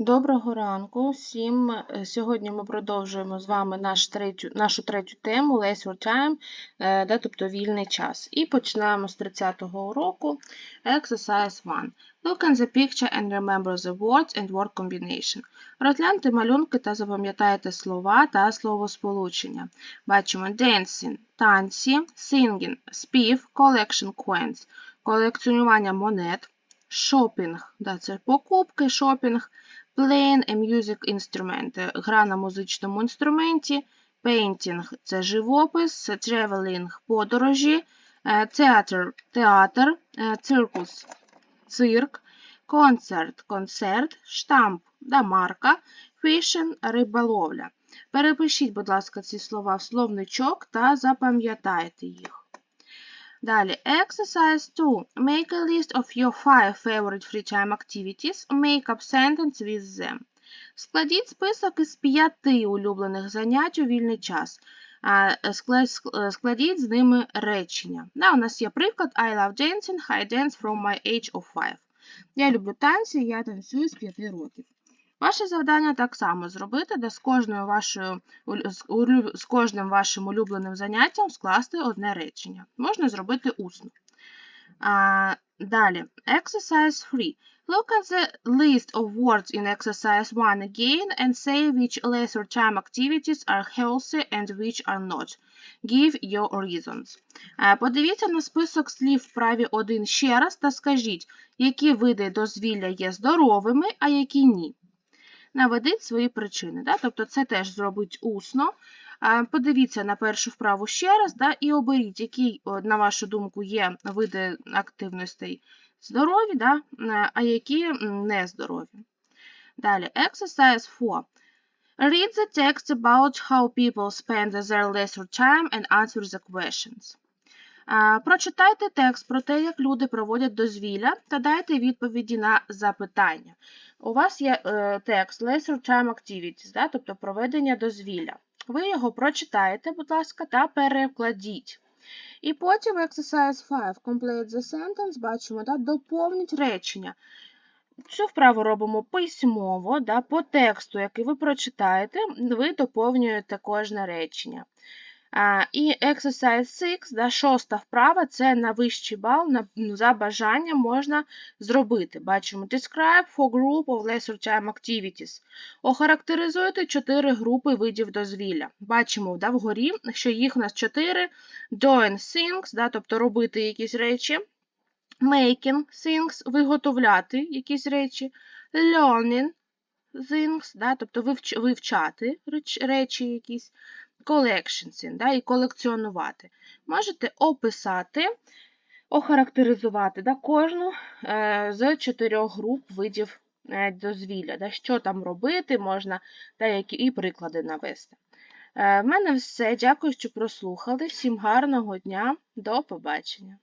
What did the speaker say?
Доброго ранку всім. Е, Сьогодні ми продовжуємо з вами наш третю, нашу третю тему Leisure Time, е, да, тобто вільний час. І починаємо з 30-го уроку Exercise 1. Look at the picture and remember the words and word combination. Розгляньте малюнки та запам'ятайте слова та словосполучення. Бачимо dancing – танці, singing – спів, collection coins – колекціонування монет, да, це покупки, шопінг, Playing a music instrument – гра на музичному інструменті, painting – це живопис, traveling – подорожі, е, theater – театр, е, circus – цирк, концерт – концерт, штамп – да, марка, fishing – риболовля. Перепишіть, будь ласка, ці слова в словничок та запам'ятайте їх. Далі, exercise 2. Make a list of your five favorite free time activities. Make up sentence with them. Складіть список із п'яти улюблених занять у вільний час. Скла- ск- Складіть з ними речення. Да, у нас є приклад I love dancing, I dance from my age of five. Я люблю танці, я танцюю з 5 років. Ваше завдання так само зробити, де з кожною вашою з кожним вашим улюбленим заняттям скласти одне речення. Можна зробити усно. А, далі, exercise 3. Look at the list of words in exercise 1 again and say which leisure time activities are healthy and which are not. Give your reasons. Подивіться на список слів в праві 1 ще раз та скажіть, які види дозвілля є здоровими, а які ні. Наведіть свої причини. Да? Тобто це теж зробить усно. Подивіться на першу вправу ще раз да, і оберіть, які, на вашу думку, є види активностей здорові, да, а які нездорові. Далі, exercise 4. Read the text about how people spend their leisure time and answer the questions. А, Прочитайте текст про те, як люди проводять дозвілля, та дайте відповіді на запитання. У вас є е, текст Leisure Time Activities, тобто проведення дозвілля. Ви його прочитаєте, будь ласка, та перекладіть. І потім exercise 5, complete the sentence, бачимо, да, доповніть речення. Цю вправу робимо письмово, по тексту, який ви прочитаєте, ви доповнюєте кожне речення. І exercise 6, да, шоста вправа, це на вищий бал, на, ну, за бажанням можна зробити. Бачимо describe for group of leisure time activities. Охарактеризуйте чотири групи видів дозвілля. Бачимо да, вгорі, що їх у нас чотири. Doing things, да, тобто робити якісь речі. Making things, виготовляти якісь речі. Learning things, да, тобто вивч, вивчати реч- речі якісь collections, да, і колекціонувати. Можете описати, охарактеризувати да, кожну е, з чотирьох груп видів е, дозвілля, да, що там робити можна, та які і приклади навести. Е, в мене все. Дякую, що прослухали. Всім гарного дня. До побачення.